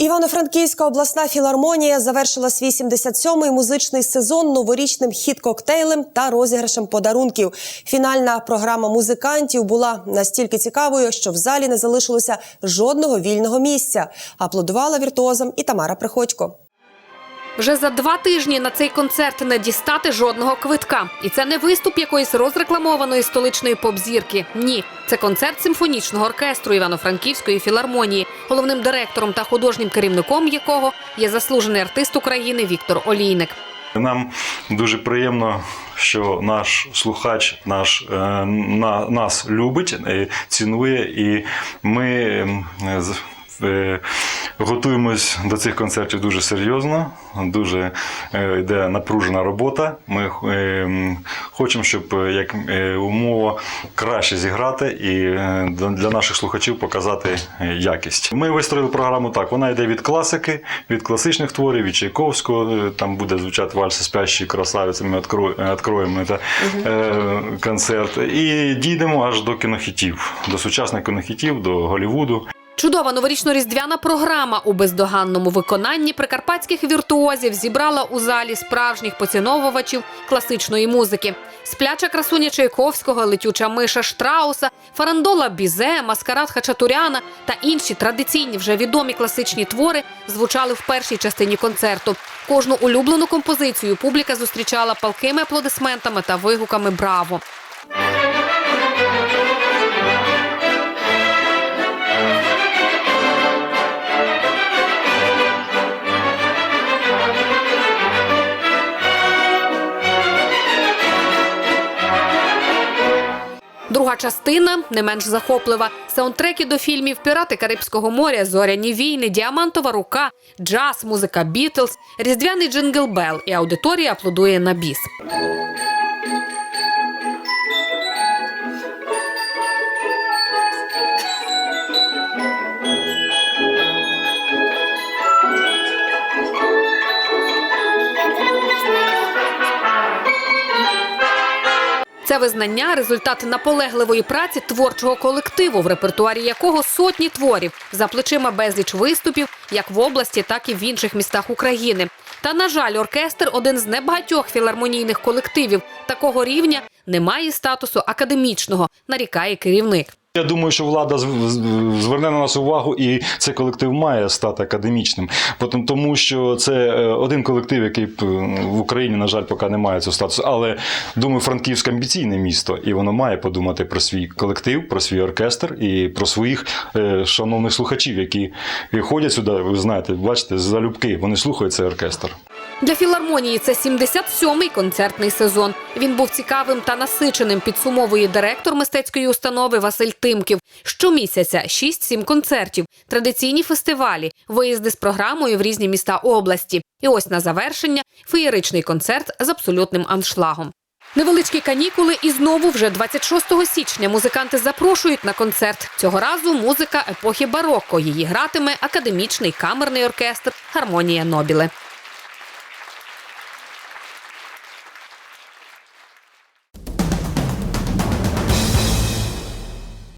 Івано-Франківська обласна філармонія завершила свій 77-й музичний сезон новорічним хіт-коктейлем та розіграшем подарунків. Фінальна програма музикантів була настільки цікавою, що в залі не залишилося жодного вільного місця. Аплодувала віртуозам і Тамара Приходько. Вже за два тижні на цей концерт не дістати жодного квитка. І це не виступ якоїсь розрекламованої столичної поп-зірки. Ні, це концерт симфонічного оркестру Івано-Франківської філармонії, головним директором та художнім керівником якого є заслужений артист України Віктор Олійник. Нам дуже приємно, що наш слухач наш, е, на, нас любить, е, цінує, і ми е, готуємось до цих концертів дуже серйозно, дуже е, йде напружена робота. Ми е, хочемо, щоб е, як умова краще зіграти і для- наших слухачів показати якість. Ми вистроїли програму так. Вона йде від класики, від класичних творів, від Чайковського. Там буде звучати вальси спящі красавиці. Ми відкроємо це, концерт. І дійдемо аж до кінохітів, до сучасних кінохітів, до Голлівуду. Чудова новорічно-різдвяна програма у бездоганному виконанні прикарпатських віртуозів зібрала у залі справжніх поціновувачів класичної музики. Спляча красуня Чайковського, летюча миша Штрауса, фарандола Бізе, маскарад Хачатуряна та інші традиційні вже відомі класичні твори звучали в першій частині концерту. Кожну улюблену композицію публіка зустрічала палкими аплодисментами та вигуками Браво! Друга частина не менш захоплива. Саундтреки до фільмів Пірати Карибського моря, Зоряні війни, Діамантова рука, джаз, музика Бітлз, різдвяний джингл Бел і аудиторія аплодує на біс. Це визнання результат наполегливої праці творчого колективу, в репертуарі якого сотні творів за плечима безліч виступів, як в області, так і в інших містах України. Та на жаль, оркестр один з небагатьох філармонійних колективів такого рівня не має статусу академічного, нарікає керівник. Я думаю, що влада зверне на нас увагу, і цей колектив має стати академічним. Тому що це е, один колектив, який е, в Україні, на жаль, поки не має цього статусу. Але думаю, Франківськ амбіційне місто, і воно має подумати про свій колектив, про свій оркестр і про своїх е, шановних слухачів, які ходять сюди. Ви знаєте, бачите, залюбки, вони слухають цей оркестр. Для філармонії це 77-й концертний сезон. Він був цікавим та насиченим. Підсумовує директор мистецької установи Василь Тимків. Щомісяця 6-7 концертів, традиційні фестивалі, виїзди з програмою в різні міста області. І ось на завершення феєричний концерт з абсолютним аншлагом. Невеличкі канікули, і знову вже 26 січня музиканти запрошують на концерт. Цього разу музика епохи бароко. Її гратиме академічний камерний оркестр Гармонія Нобіле.